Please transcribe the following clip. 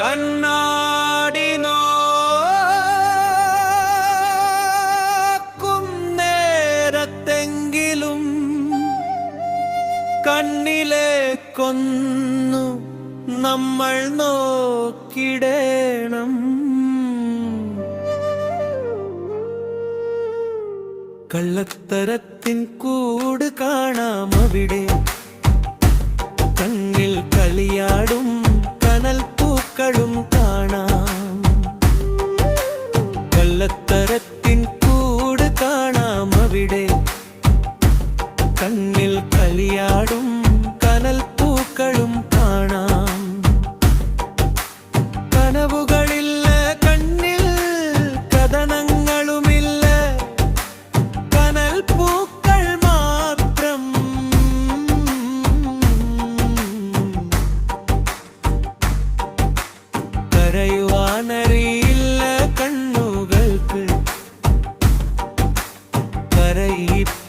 കണ്ണാടി നേരത്തെങ്കിലും കണ്ണിലെ നമ്മൾ നോക്കിടേണം. കള്ളത്തരത്തിൻ കൂട് കാണാം അവിടെ. പൂക്കളും കാണാം. കള്ളത്തരത്തിൻ കൂട് കാണാം അവിടെ. കരയുവാനറിയില്ല കണ്ണുകൾക്ക്. കരയിപ്പ